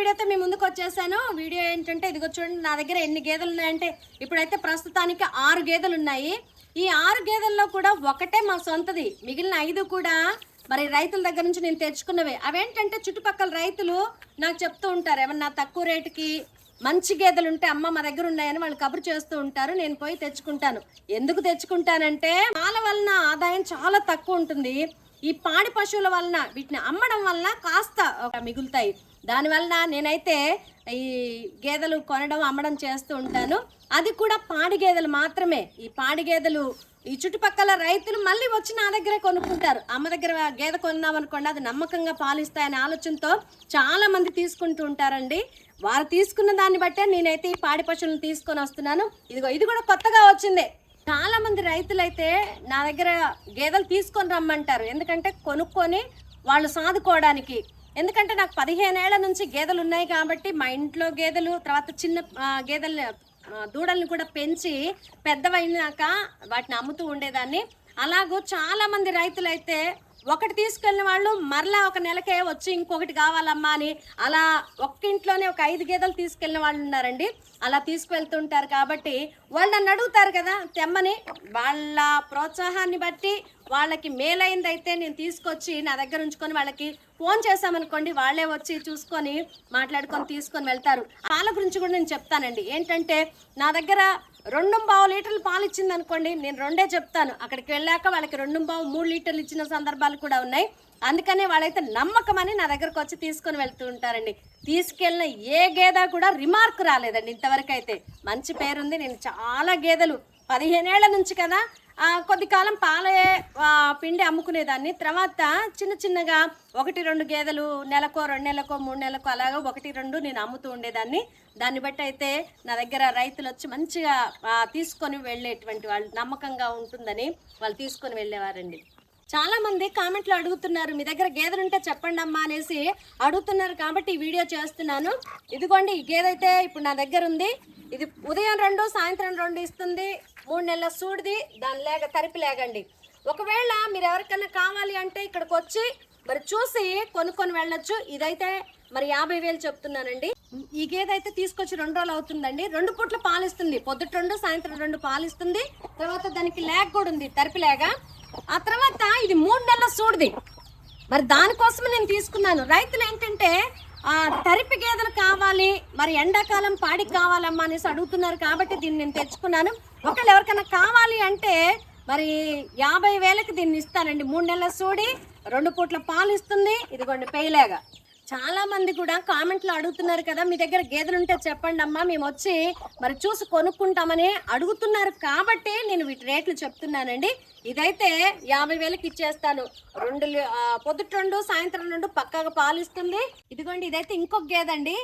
వీడియోతో మీ ముందుకు వచ్చేసాను. వీడియో ఏంటంటే ఇదిగో చూడండి నా దగ్గర ఎన్ని గేదెలు ఉన్నాయంటే ఇప్పుడైతే ప్రస్తుతానికి ఆరు గేదెలు ఉన్నాయి. ఈ ఆరు గేదెల్లో కూడా ఒకటే మా సొంతది. మిగిలిన ఐదు కూడా మరి రైతుల దగ్గర నుంచి నేను తెచ్చుకున్నవే. అవేంటంటే చుట్టుపక్కల రైతులు నాకు చెప్తూ ఉంటారు ఏమన్నా తక్కువ రేటుకి మంచి గేదెలు ఉంటే అమ్మ మా దగ్గర ఉన్నాయని వాళ్ళు కబురు చేస్తూ ఉంటారు. నేను పోయి తెచ్చుకుంటాను. ఎందుకు తెచ్చుకుంటానంటే పాల వలన ఆదాయం చాలా తక్కువ ఉంటుంది. ఈ పాడి పశువుల వలన వీటిని అమ్మడం వలన కాస్త మిగులుతాయి. దానివలన నేనైతే ఈ గేదెలు కొనడం అమ్మడం చేస్తూ ఉంటాను. అది కూడా పాడి గేదెలు మాత్రమే. ఈ పాడి గేదెలు ఈ చుట్టుపక్కల రైతులు మళ్ళీ వచ్చి నా దగ్గరే కొనుక్కుంటారు. అమ్మ దగ్గర గేదె కొన్నాం అనుకోండి అది నమ్మకంగా పాలిస్తాయనే ఆలోచనతో చాలామంది తీసుకుంటూ ఉంటారండి. వారు తీసుకున్న దాన్ని బట్టే నేనైతే ఈ పాడి పశువులను తీసుకొని వస్తున్నాను. ఇదిగో ఇది కూడా కొత్తగా వచ్చింది. చాలామంది రైతులైతే నా దగ్గర గేదెలు తీసుకొని రమ్మంటారు. ఎందుకంటే కొనుక్కొని వాళ్ళు సాదుకోవడానికి ఎందుకంటే నాకు పదిహేనేళ్ళ నుంచి గేదెలు ఉన్నాయి కాబట్టి మా ఇంట్లో గేదెలు తర్వాత చిన్న గేదెలు దూడల్ని కూడా పెంచి పెద్దవైనాక వాటిని అమ్ముతూ ఉండేదాన్ని. అలాగూ చాలామంది రైతులైతే ఒకటి తీసుకెళ్ళిన వాళ్ళు మరలా ఒక నెలకే వచ్చి ఇంకొకటి కావాలమ్మా అని అలా ఒక్క ఇంట్లోనే ఒక ఐదు గేదెలు తీసుకెళ్ళిన వాళ్ళు ఉన్నారండి. అలా తీసుకువెళ్తుంటారు కాబట్టి వాళ్ళు నన్ను అడుగుతారు కదా తెమ్మని వాళ్ళ ప్రోత్సాహాన్ని బట్టి వాళ్ళకి మేలైందైతే నేను తీసుకొచ్చి నా దగ్గర ఉంచుకొని వాళ్ళకి ఫోన్ చేశామనుకోండి వాళ్ళే వచ్చి చూసుకొని మాట్లాడుకొని తీసుకొని వెళ్తారు. పాల గురించి కూడా నేను చెప్తానండి. ఏంటంటే నా దగ్గర రెండు బావు లీటర్లు పాలు ఇచ్చింది అనుకోండి నేను రెండే చెప్తాను. అక్కడికి వెళ్ళాక వాళ్ళకి రెండు బావు మూడు లీటర్లు ఇచ్చిన సందర్భాలు కూడా ఉన్నాయి. అందుకనే వాళ్ళైతే నమ్మకం అని నా దగ్గరకు వచ్చి తీసుకొని వెళ్తూ ఉంటారండి. తీసుకెళ్ళిన ఏ గేదె కూడా రిమార్క్ రాలేదండి ఇంతవరకు అయితే మంచి పేరుంది నేను చాలా గేదెలు. పదిహేనేళ్ళ నుంచి కదా కొద్ది కాలం పాలే పిండి అమ్ముకునేదాన్ని. తర్వాత చిన్న చిన్నగా ఒకటి రెండు గేదెలు నెలకో రెండు నెలకో మూడు నెలకో అలాగా ఒకటి రెండు నేను అమ్ముతూ ఉండేదాన్ని. దాన్ని బట్టి అయితే నా దగ్గర రైతులు వచ్చి మంచిగా తీసుకొని వెళ్ళేటువంటి వాళ్ళు నమ్మకంగా ఉంటుందని వాళ్ళు తీసుకొని వెళ్ళేవారండి. చాలామంది కామెంట్లు కామెంట్లో అడుగుతున్నారు మీ దగ్గర గేదెలు ఉంటే చెప్పండి అమ్మా అనేసి అడుగుతున్నారు కాబట్టి ఈ వీడియో చేస్తున్నాను. ఇదిగోండి ఈ గేదె అయితే ఇప్పుడు నా దగ్గర ఉంది. ఇది ఉదయం రెండు సాయంత్రం రెండు ఇస్తుంది. మూడు నెలల సూడిది దాని లేక తరిపి లేగండి. ఒకవేళ మీరు ఎవరికైనా కావాలి అంటే ఇక్కడికి వచ్చి మరి చూసి కొనుక్కొని వెళ్ళొచ్చు. ఇదైతే మరి యాభై వేలు చెప్తున్నానండి. ఈ గేదె అయితే తీసుకొచ్చి రెండు రోజులు అవుతుందండి. రెండు పూట్ల పాలిస్తుంది. పొద్దుట రెండు సాయంత్రం రెండు పాలిస్తుంది. తర్వాత దానికి లేగ్ కూడా ఉంది తరిపి లేగ. ఆ తర్వాత ఇది మూడు నెలల సూడిది. మరి దానికోసమే నేను తీసుకున్నాను. రైతులు ఏంటంటే ఆ తరిపి గేదెలు కావాలి మరి ఎండాకాలం పాడికి కావాలమ్మా అనేసి అడుగుతున్నారు కాబట్టి దీన్ని నేను తెచ్చుకున్నాను. ఒకవేళ ఎవరికైనా కావాలి అంటే మరి యాభై వేలకు దీన్ని ఇస్తానండి. మూడు నెలల సూడి రెండు పూట్ల పాలు ఇస్తుంది. ఇదిగోండి పేయలేగా చాలా మంది కూడా కామెంట్లో అడుగుతున్నారు కదా మీ దగ్గర గేదెలు ఉంటే చెప్పండి అమ్మా మేము వచ్చి మరి చూసి కొనుక్కుంటామని అడుగుతున్నారు కాబట్టి నేను వీటి రేట్లు చెప్తున్నానండి. ఇదైతే యాభై వేలకు ఇచ్చేస్తాను. రెండు పొద్దుట రెండు సాయంత్రం రెండు పక్కగా పాలిస్తుంది ఇదిగోండి ఇదైతే ఇంకొక గేదండి.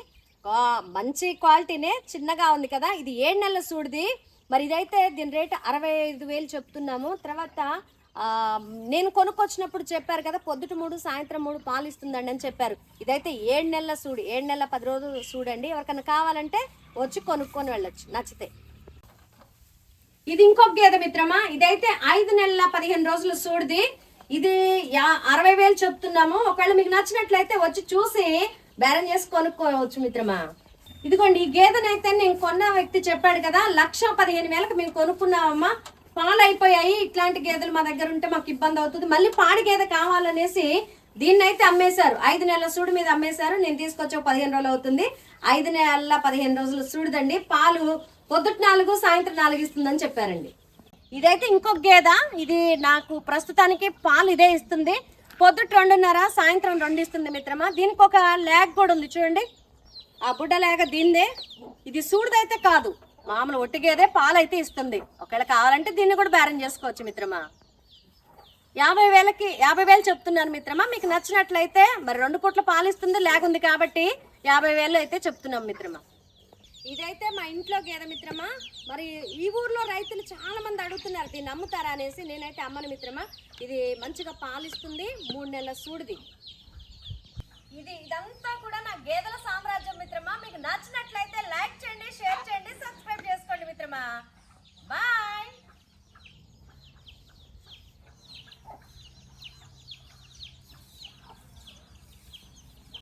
మంచి క్వాలిటీనే చిన్నగా ఉంది కదా ఇది ఏడు నెలల సూడిది. మరి ఇదైతే దీని రేటు అరవై ఐదు వేలు చెప్తున్నాము. తర్వాత నేను కొనుక్కొచ్చినప్పుడు చెప్పారు కదా పొద్దుట మూడు సాయంత్రం మూడు పాలు ఇస్తుందండి అని చెప్పారు. ఇదైతే ఏడు నెలల సూడి ఏడు నెలల పది రోజులు చూడండి ఎవరికైనా కావాలంటే వచ్చి కొనుక్కొని వెళ్ళొచ్చు నచ్చితే. ఇది ఇంకొక గేదె మిత్రమా? ఇదైతే ఐదు నెలల పదిహేను రోజులు సూడిది. ఇది యా అరవై వేలు చెప్తున్నాము. ఒకవేళ మీకు నచ్చినట్లయితే వచ్చి చూసి బేరం చేసి కొనుక్కోవచ్చు మిత్రమా? ఇదిగోండి ఈ గేదెనైతే నేను కొన్న వ్యక్తి చెప్పాడు కదా లక్ష పదిహేను వేలకు మేము కొనుక్కున్నామమ్మా. పాలు అయిపోయాయి ఇట్లాంటి గేదెలు మా దగ్గర ఉంటే మాకు ఇబ్బంది అవుతుంది. మళ్ళీ పాడి గేదె కావాలనేసి దీన్ని అయితే అమ్మేశారు. ఐదు నెలల సూడు మీద అమ్మేశారు. నేను తీసుకొచ్చి ఒక పదిహేను రోజులు అవుతుంది. ఐదు నెలల పదిహేను రోజులు సూడుదండి. పాలు పొద్దుట నాలుగు సాయంత్రం నాలుగు ఇస్తుందని చెప్పారండి. ఇదైతే ఇంకొక గేద. ఇది నాకు ప్రస్తుతానికి పాలు ఇదే ఇస్తుంది. పొద్దుట రెండున్నర సాయంత్రం రెండు ఇస్తుంది మిత్రమా. దీనికి ఒక ల్యాగ్ కూడా ఉంది. చూడండి. ఆ బుడ్డ లేక దీందే ఇది సూడిదైతే కాదు. మామూలు ఒట్టి గేదే ఇస్తుంది. ఒకవేళ కావాలంటే దీన్ని కూడా బేరం చేసుకోవచ్చు మిత్రమా? యాభై వేలకి యాభై వేలు చెప్తున్నాను మిత్రమా మీకు నచ్చినట్లయితే మరి రెండు పూట్ల పాలు ఇస్తుంది లేకుంది కాబట్టి యాభై వేలు అయితే చెప్తున్నాం మిత్రమా? ఇదైతే మా ఇంట్లో గేదె మిత్రమా మరి ఈ ఊర్లో రైతులు చాలా మంది అడుగుతున్నారు దీన్ని నమ్ముతారా అనేసి నేనైతే అమ్మను మిత్రమా ఇది మంచిగా పాలిస్తుంది మూడు నెలల సూడిది. ఇది ఇదంతా కూడా నా గేదెల సామ్రాజ్యం మిత్రమా? మీకు నచ్చినట్లయితే లైక్ చేయండి షేర్ చేయండి సబ్స్క్రైబ్ చేసుకోండి మిత్రమా?